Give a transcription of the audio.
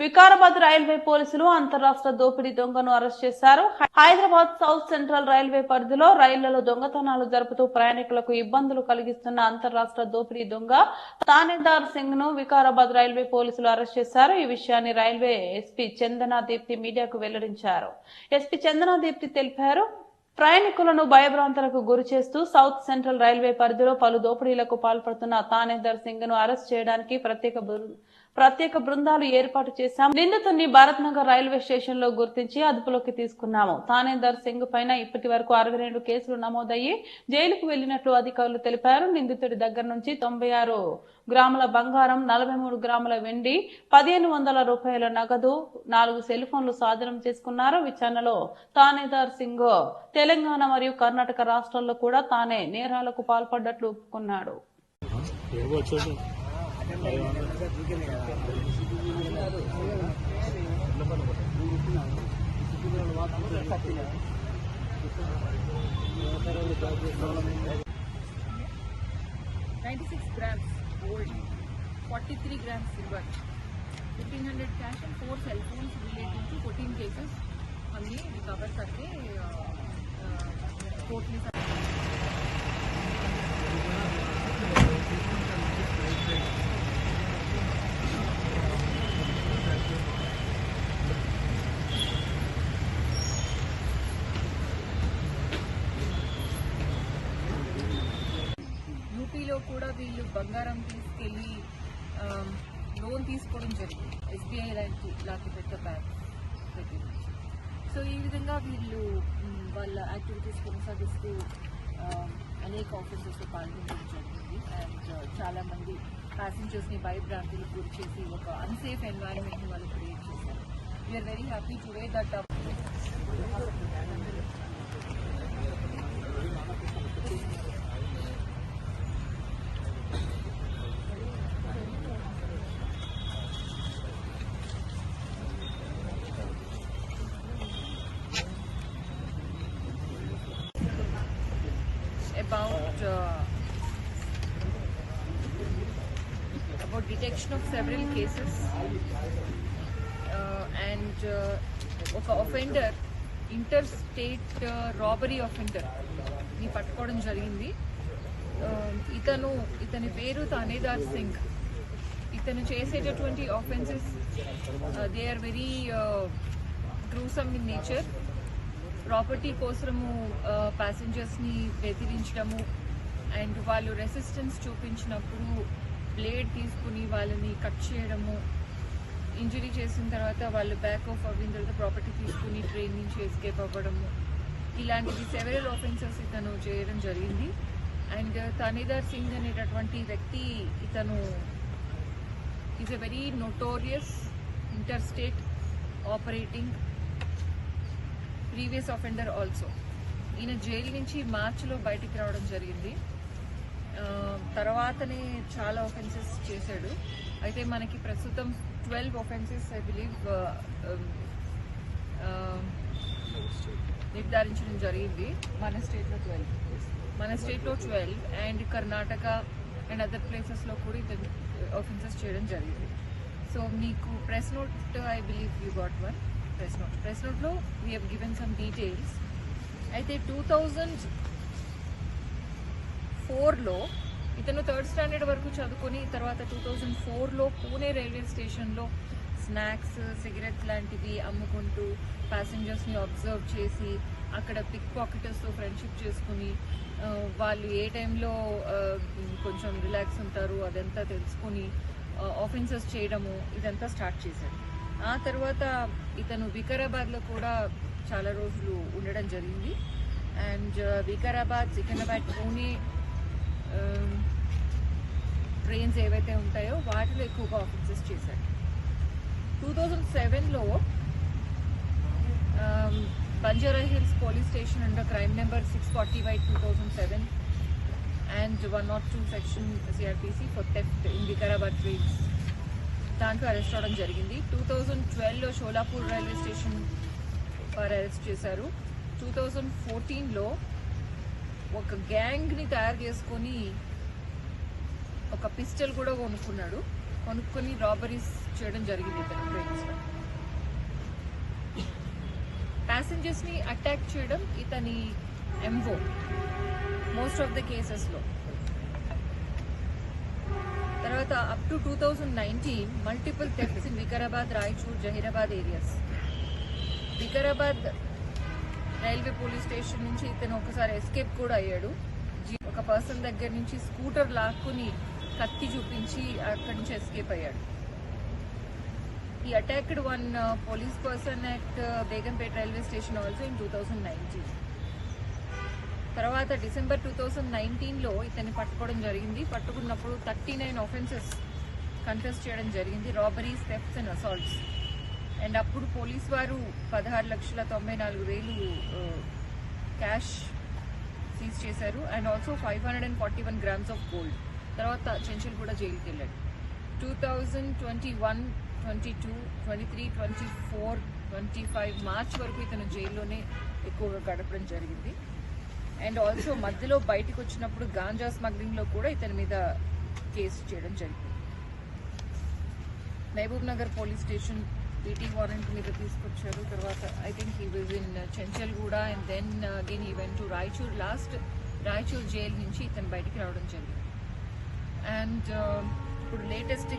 Vikarabad railway పోలీసులు అంతరాష్ట్ర దోపిడీ దొంగను అరెస్ట్ చేశారు. హైదరాబాద్ సౌత్ సెంట్రల్ రైల్వే పరిధిలో రైళ్ళలో దొంగతనాలు జరుపుతూ ప్రయాణికులకు ఇబ్బందులు కలిగిస్తున్న అంతరాష్ట్ర దోపిడీ దొంగ తానేదార్ సింగ్ను వికారాబాద్ రైల్వే పోలీసులు అరెస్ట్ చేశారు. ఈ విషయాన్ని రైల్వే ఎస్పీ చందనా దీప్తి మీడియాకు వెల్లడించారు. ఎస్పీ చందనా దీప్తి తెలిపారు ప్రయాణికులను భయభ్రాంతులకు గురి చేస్తూ సౌత్ సెంట్రల్ రైల్వే పరిధిలో పలు దోపిడీలకు పాల్పడుతున్న తానేదర్ సింగ్ను అరెస్ట్ చేయడానికి ప్రత్యేక ప్రత్యేక బృందాలు ఏర్పాటు చేశాం నిందితుడిని భారత్ నగర్ రైల్వే స్టేషన్లో గుర్తించి అదుపులోకి తీసుకున్నాము. తానేందర్ సింగ్ పైన ఇప్పటి వరకు అరవై రెండు కేసులు నమోదయ్యి జైలుకు వెళ్ళినట్లు అధికారులు తెలిపారు. నిందితుడి దగ్గర నుంచి తొంభై ఆరు గ్రాముల బంగారం నలభై మూడు గ్రాముల వెండి పదిహేను వందల రూపాయల నగదు నాలుగు సెల్ ఫోన్లు స్వాధీనం చేసుకున్నారు. విచారణలో తానేదార్ సింగ్ తెలంగాణ మరియు కర్ణాటక రాష్ట్రాల్లో కూడా తానే నేరాలకు పాల్పడ్డట్లు ఒప్పుకున్నాడు. Ninety-six grams gold, forty-three grams silver, fifteen hundred cash and four cell phones relating to fourteen cases. हमने रिकवर करके कोर्ट में కూడా వీళ్ళు బంగారం తీసుకెళ్ళి లోన్ తీసుకోవడం జరిగింది. ఎస్బీఐ లాంటి లాంటి పెద్ద బ్యాంక్ దగ్గర నుంచి. సో ఈ విధంగా వీళ్ళు వాళ్ళ యాక్టివిటీస్ కొనసాగిస్తూ అనేక ఆఫీసర్స్లో పాల్గొనడం జరిగింది. అండ్ చాలామంది ప్యాసింజర్స్ని భయభ్రాంతులకు గురి చేసి ఒక అన్సేఫ్ ఎన్వైరన్మెంట్ని వాళ్ళు క్రియేట్ చేశారు. We're very happy today that about uh, about detection of several cases uh, and uh, ఒక offender ఇంటర్ స్టేట్ రాబరీ ఒఫెండర్ని పట్టుకోవడం జరిగింది. Um, ఇతను ఇతని పేరు తనేదార్ సింగ్. ఇతను చేసేటటువంటి offences they are very gruesome in nature property కోసము uh, ప్యాసింజర్స్ని బెదిరించడము అండ్ వాళ్ళు రెసిస్టెన్స్ చూపించినప్పుడు బ్లేడ్ తీసుకుని వాళ్ళని కట్ చేయడము ఇంజరీ చేసిన తర్వాత వాళ్ళు బ్యాక్ ఆఫ్ అవ్విన తర్వాత ప్రాపర్టీ తీసుకుని ట్రైన్ నుంచి ఎస్కేప్ అవ్వడము. ఇలాంటివి సెవెరల్ ఆఫెన్సెస్ ఇతను చేయడం జరిగింది. అండ్ తనీదర్ సింగ్ అనేటటువంటి వ్యక్తి ఇతను is a very notorious interstate operating previous offender also ఈయన జైలు నుంచి మార్చిలో బయటికి రావడం జరిగింది. తర్వాతనే చాలా ఆఫెన్సెస్ చేశాడు. అయితే మనకి ప్రస్తుతం ట్వెల్వ్ ఆఫెన్సెస్ ఐ బిలీవ్ నిర్ధారించడం జరిగింది. మన స్టేట్లో ట్వెల్వ్ మన స్టేట్లో twelve and Karnataka and other ప్లేసెస్లో కూడా ఇతను ఆఫెన్సెస్ చేయడం జరిగింది. సో మీకు press note I believe you got one press note press నోట్లో we have given some details అయితే టూ థౌజండ్ ఫోర్లో ఇతను థర్డ్ స్టాండర్డ్ వరకు చదువుకొని తర్వాత టూ థౌజండ్ ఫోర్లో పూణే రైల్వే స్టేషన్లో స్నాక్స్ సిగరెట్ లాంటివి అమ్ముకుంటూ ప్యాసింజర్స్ని అబ్జర్వ్ చేసి అక్కడ పిక్ పాకెటర్స్తో ఫ్రెండ్షిప్ చేసుకుని వాళ్ళు ఏ టైంలో కొంచెం రిలాక్స్ ఉంటారు అదంతా తెలుసుకొని ఆఫెన్సెస్ చేయడము ఇదంతా స్టార్ట్ చేశాడు ఆ తర్వాత ఇతను వికారాబాద్లో కూడా చాలా రోజులు ఉండడం జరిగింది. అండ్ వికారాబాద్ సికింద్రాబాద్ పూణే ట్రైన్స్ ఏవైతే ఉంటాయో వాటిలో ఎక్కువగా ఆఫెన్సెస్ చేశాడు టూ థౌజండ్ సెవెన్లో Banjara Hills police station under crime number six forty by two thousand seven and one nought two section CRPC for theft in Vikarabad trains దాంట్లో అరెస్ట్ అవడం జరిగింది. టూ థౌజండ్ ట్వెల్వ్లో షోలాపూర్ రైల్వే స్టేషన్ వారు arrest చేశారు. Two thousand ఫోర్టీన్లో ఒక గ్యాంగ్ని తయారు చేసుకొని ఒక పిస్టల్ కూడా కొనుక్కున్నాడు. కొనుక్కొని రాబరీస్ చేయడం జరిగింది ఇతను ట్రైన్స్లో ప్యాసింజర్స్ని అటాక్ చేయడం ఇతని ఎంఓ మోస్ట్ ఆఫ్ ద కేసెస్లో తర్వాత up to two thousand nineteen multiple thefts in Vikarabad Raichur Zaheerabad areas Vikarabad railway police station నుంచి ఇతను ఒకసారి ఎస్కేప్ కూడా అయ్యాడు. ఒక పర్సన్ దగ్గర నుంచి స్కూటర్ లాక్కుని కత్తి చూపించి అక్కడి నుంచి ఎస్కేప్ అయ్యాడు. ఈ attacked one police person at Begumpet railway station also in two thousand nineteen. తర్వాత డిసెంబర్ టూ థౌజండ్ నైన్టీన్లో ఇతన్ని పట్టుకోవడం జరిగింది. పట్టుకున్నప్పుడు థర్టీ నైన్ ఆఫెన్సెస్ కంటెస్ట్ చేయడం జరిగింది. Robberies thefts and assaults and అప్పుడు పోలీస్ వారు పదహారు లక్షల తొంభై నాలుగు వేలు క్యాష్ సీజ్ చేశారు. And also five hundred and forty one grams of gold. తర్వాత చెంచల్ కూడా జైలుకి వెళ్ళాడు. Two thousand twenty one twenty two twenty three twenty four twenty five March వరకు ఇతను జైల్లోనే ఎక్కువగా గడపడం జరిగింది. అండ్ ఆల్సో మధ్యలో బయటకు వచ్చినప్పుడు గాంజా స్మగ్లింగ్లో కూడా ఇతని మీద కేసు చేయడం జరిగింది. Mahbub Nagar police station PT warrant మీద తీసుకొచ్చారు. తర్వాత I think he was in Chanchal కూడా and then again he went to Raichur last Raichur jail నుంచి ఇతను బయటికి రావడం జరిగింది. అండ్ uh, ఇప్పుడు లేటెస్ట్